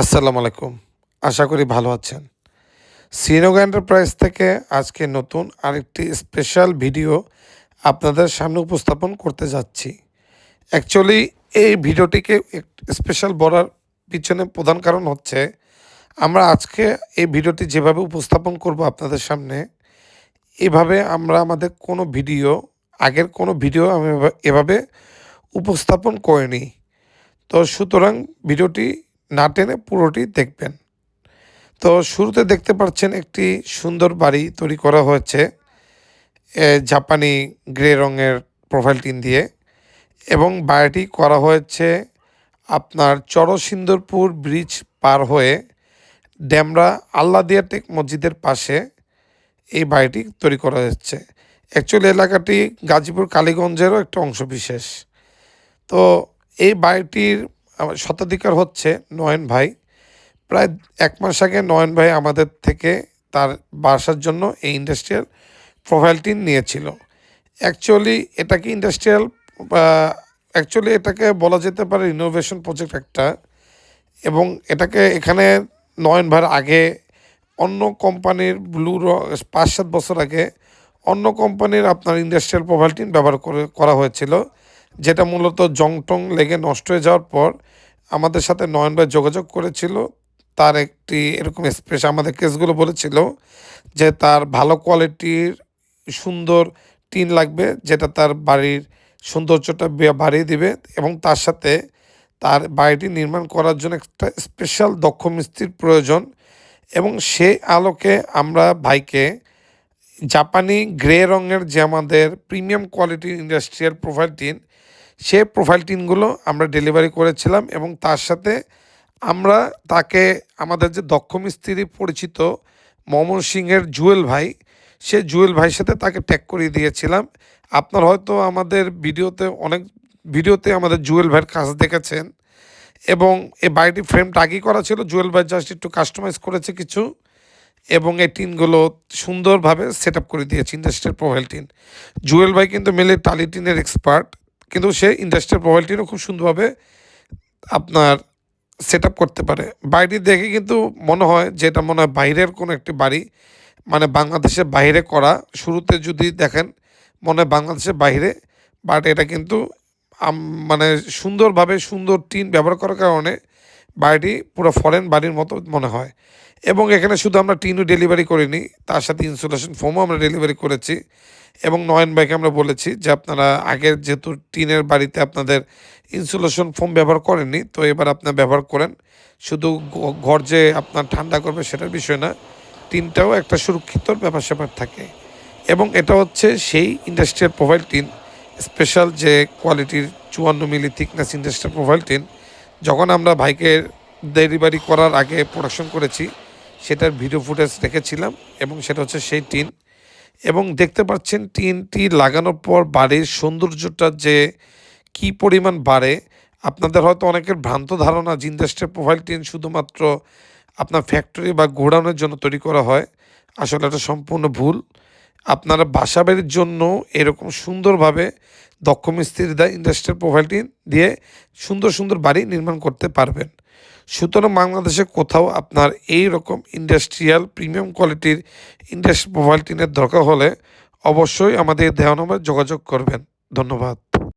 আসসালামু আলাইকুম। আশা করি ভালো আছেন। শ্রীনগ এন্টারপ্রাইজ থেকে আজকে নতুন আরেকটি স্পেশাল ভিডিও আপনাদের সামনে উপস্থাপন করতে যাচ্ছি। অ্যাকচুয়ালি এই ভিডিওটিকে স্পেশাল বলার পিছনে প্রধান কারণ হচ্ছে, আমরা আজকে এই ভিডিওটি যেভাবে উপস্থাপন করব আপনাদের সামনে, এভাবে আমরা আমাদের কোনো ভিডিও আগের কোনো ভিডিও আমি এভাবে উপস্থাপন করিনি। তো সুতরাং ভিডিওটি না টেনে পুরোটি দেখবেন। তো শুরুতে দেখতে পাচ্ছেন একটি সুন্দর বাড়ি তৈরি করা হয়েছে জাপানি গ্রে রঙের প্রোফাইল টিন দিয়ে এবং বাড়িটি করা হয়েছে আপনার চরসিন্দরপুর ব্রিজ পার হয়ে ড্যামরা আল্লাদিয়া টেক মসজিদের পাশে এই বাড়িটি তৈরি করা হচ্ছে অ্যাকচুয়ালি এলাকাটি গাজীপুর কালীগঞ্জেরও একটা অংশ বিশেষ তো এই বাড়িটির আমার শতাধিকার হচ্ছে নয়ন ভাই। প্রায় এক মাস আগে নয়ন ভাই আমাদের থেকে তার বাসার জন্য এই ইন্ডাস্ট্রিয়াল প্রোফাইলটি নিয়েছিল। অ্যাকচুয়ালি এটাকে ইন্ডাস্ট্রিয়াল অ্যাকচুয়ালি এটাকে বলা যেতে পারে ইনোভেশন প্রজেক্ট একটা। এবং এটাকে এখানে নয়ন ভাইয়ের আগে অন্য কোম্পানির ব্লু পাঁচ সাত বছর আগে অন্য কোম্পানির আপনার ইন্ডাস্ট্রিয়াল প্রোফাইলটিন ব্যবহার করে করা হয়েছিল। যেটা মূলত জংটং লেগে নষ্ট হয়ে যাওয়ার পর আমাদের সাথে নয়ন যোগাযোগ করেছিল। তার একটি এরকম স্পেস আমাদের কেসগুলো বলেছিল যে তার ভালো কোয়ালিটির সুন্দর টিন লাগবে, যেটা তার বাড়ির সৌন্দর্যটা বাড়িয়ে দিবে এবং তার সাথে তার বাড়িটি নির্মাণ করার জন্য একটা স্পেশাল দক্ষ মিস্ত্রির প্রয়োজন এবং সে আলোকে আমরা ভাইকে জাপানি গ্রে রঙের যে আমাদের প্রিমিয়াম কোয়ালিটির ইন্ডাস্ট্রিয়াল প্রোফাইল টিন সে প্রোফাইল টিনগুলো আমরা ডেলিভারি করেছিলাম এবং তার সাথে আমরা তাকে আমাদের যে দক্ষ মিস্ত্রি পরিচিত মমন সিংয়ের জুয়েল ভাই, সে জুয়েল ভাইয়ের সাথে তাকে ট্যাগ করিয়ে দিয়েছিলাম। আপনার হয়তো আমাদের ভিডিওতে অনেক, ভিডিওতে আমাদের জুয়েল ভাইয়ের কাজ দেখেছেন এবং এই বাড়িটি ফ্রেমটা আগেই করা ছিল। জুয়েল ভাই জাস্ট একটু কাস্টমাইজ করেছে কিছু এবং এই টিনগুলো সুন্দরভাবে সেট আপ করে দিয়েছে ইন্ডাস্ট্রিয়াল প্রোফাইল টিন। জুয়েল ভাই কিন্তু মেলে টালি টিনের এক্সপার্ট কিন্তু সে ইন্ডাস্ট্রিয়াল প্রোফাইল টিনও খুব সুন্দরভাবে আপনার সেট করতে পারে। বাড়িটি দেখে কিন্তু মনে হয় যে এটা মনে হয় বাইরের কোনো একটি বাড়ি। মানে বাংলাদেশের বাইরে করা। শুরুতে যদি দেখেন, মনে হয় বাংলাদেশের বাইরে। বাট এটা কিন্তু মানে সুন্দরভাবে সুন্দর টিন ব্যবহার করার কারণে বাড়িটি পুরো ফরেন বাড়ির মতো মনে হয়। এবং এখানে শুধু আমরা টিনও ডেলিভারি করিনি, তার সাথে ইনসুলেশন ফোমও আমরা ডেলিভারি করেছি। এবং নয়ন ভাইকে আমরা বলেছি যে আপনারা আগের যেহেতু টিনের বাড়িতে আপনাদের ইনসুলেশন ফোম ব্যবহার করেননি, তো এবার আপনার ব্যবহার করেন। শুধু ঘর যে আপনার ঠান্ডা করবে সেটার বিষয় না, টিনটাও একটা সুরক্ষিত ব্যাপার স্যাপার থাকে। এবং এটা হচ্ছে সেই ইন্ডাস্ট্রিয়াল প্রোফাইল টিন স্পেশাল যে কোয়ালিটির চুয়ান্ন milli thickness industrial profile tin, যখন আমরা ভাইকে ডেলিভারি করার আগে প্রোডাকশন করেছি সেটার ভিডিও ফুটেজ রেখেছিলাম এবং সেটা হচ্ছে সেই টিন। এবং দেখতে পাচ্ছেন টিনটি লাগানোর পর বাড়ির সৌন্দর্যটা যে কি পরিমাণ বাড়ে। আপনাদের হয়তো অনেকের ভ্রান্ত ধারণা ইন্ডাস্ট্রিয়াল প্রোফাইল টিন শুধুমাত্র আপনার ফ্যাক্টরি বা গোডাউনের জন্য তৈরি করা হয়। আসলে এটা সম্পূর্ণ ভুল। আপনারা বাসা বাড়ির জন্য এরকম সুন্দরভাবে দক্ষ মিস্ত্রি দেয় ইন্ডাস্ট্রিয়াল প্রোফাইল টিন দিয়ে সুন্দর সুন্দর বাড়ি নির্মাণ করতে পারবেন। সুতরাং বাংলাদেশে কোথাও আপনার এই রকম ইন্ডাস্ট্রিয়াল প্রিমিয়াম কোয়ালিটির ইন্ডাস্ট্রি মোবাইল টিনের দরকার হলে অবশ্যই আমাদের দেওয়া নম্বরে যোগাযোগ করবেন। ধন্যবাদ।